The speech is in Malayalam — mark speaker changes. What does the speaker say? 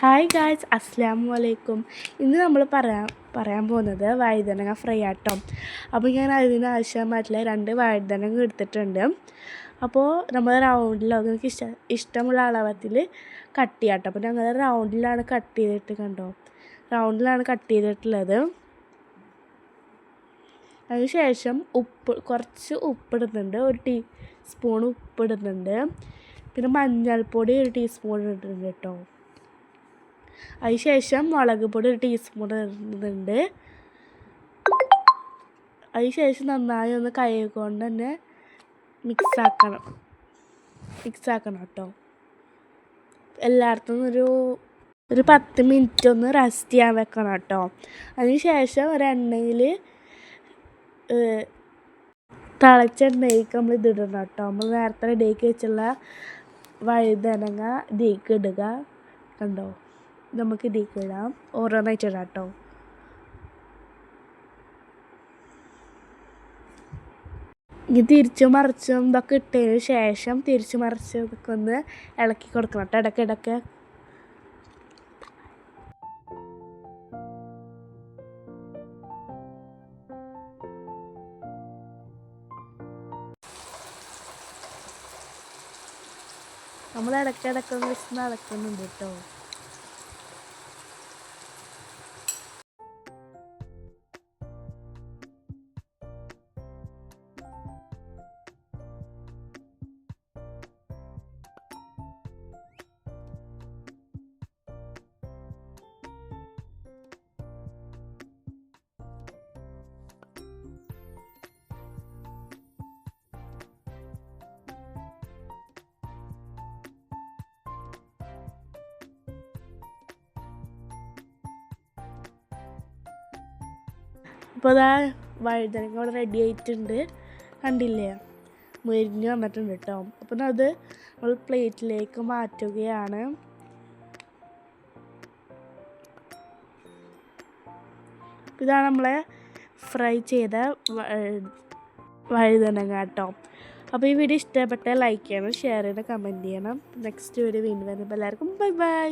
Speaker 1: ഹായ് ഗായ്സ് അസ്സാം വലൈക്കും ഇന്ന് നമ്മൾ പറയാൻ പറയാൻ പോകുന്നത് വഴുതനങ്ങ ഫ്രൈ ആട്ടോ. അപ്പോൾ ഞാൻ അതിന് ആവശ്യമായിട്ടുള്ള രണ്ട് വഴുതനങ്ങ എടുത്തിട്ടുണ്ട്. അപ്പോൾ നമ്മൾ റൗണ്ടിലോ നിങ്ങൾക്ക് ഇഷ്ട ഇഷ്ടമുള്ള അളവത്തിൽ കട്ട് ചെയ്യാട്ടോ. അപ്പോൾ ഞങ്ങൾ റൗണ്ടിലാണ് കട്ട് ചെയ്തിട്ട് കണ്ടോ? റൗണ്ടിലാണ് കട്ട് ചെയ്തിട്ടുള്ളത്. അതിനുശേഷം ഉപ്പ് കുറച്ച് ഉപ്പിടുന്നുണ്ട്. ഒരു ടീ സ്പൂൺ ഉപ്പിടുന്നുണ്ട്. പിന്നെ മഞ്ഞൾപ്പൊടി ഒരു ടീസ്പൂൺ ഇട്ടിട്ടുണ്ട് കേട്ടോ. അതിനുശേഷം മുളക് പൊടി ഒരു ടീസ്പൂൺ ഇടുന്നുണ്ട്. അതിനുശേഷം നന്നായി ഒന്ന് കൈ കൊണ്ട് തന്നെ മിക്സാക്കണം മിക്സാക്കണം കേട്ടോ. എല്ലായിടത്തും ഒരു ഒരു പത്ത് മിനിറ്റ് ഒന്ന് റെസ്റ്റ് ചെയ്യാൻ വെക്കണം കേട്ടോ. അതിനുശേഷം ഒരു എണ്ണയിൽ തിളച്ച എണ്ണയിലേക്ക് നമ്മൾ ഇതിടണം കേട്ടോ. നമ്മൾ നേരത്തെ ഇടയ്ക്ക് വെച്ചുള്ള വഴുതനങ്ങ ഇതിലേക്ക് ഇടുക. കണ്ടോ? നമുക്ക് ഇതിലേക്ക് ഇടാം ഓരോന്നായിട്ട് ഇടാം കേട്ടോ ഇനി തിരിച്ചും മറിച്ചും ഇതൊക്കെ ഇട്ടതിന് ശേഷം തിരിച്ചു മറിച്ച് ഇതൊക്കെ ഒന്ന് ഇളക്കി കൊടുക്കണം കേട്ടോ. ഇടയ്ക്കിടയ്ക്ക് നമ്മൾ ഇടയ്ക്കിടയ്ക്ക് ഒന്ന് നടക്കുന്നുണ്ട് കേട്ടോ. ഇപ്പോൾ അതാ വഴുതനങ്ങ ഇവിടെ റെഡി ആയിട്ടുണ്ട്. കണ്ടില്ലേ? മുരിഞ്ഞ് വന്നിട്ടുണ്ട് കേട്ടോ അപ്പം അത് നമ്മൾ പ്ലേറ്റിലേക്ക് മാറ്റുകയാണ്. ഇതാണ് നമ്മളെ ഫ്രൈ ചെയ്ത വഴുതനങ്ങ കേട്ടോ അപ്പോൾ ഈ വീഡിയോ ഇഷ്ടപ്പെട്ട ലൈക്ക് ചെയ്യണം ഷെയർ ചെയ്യണം കമന്റ് ചെയ്യണം. നെക്സ്റ്റ് വീഡിയോ വീണ്ടും വരുമ്പോൾ എല്ലാവർക്കും ബൈ ബൈ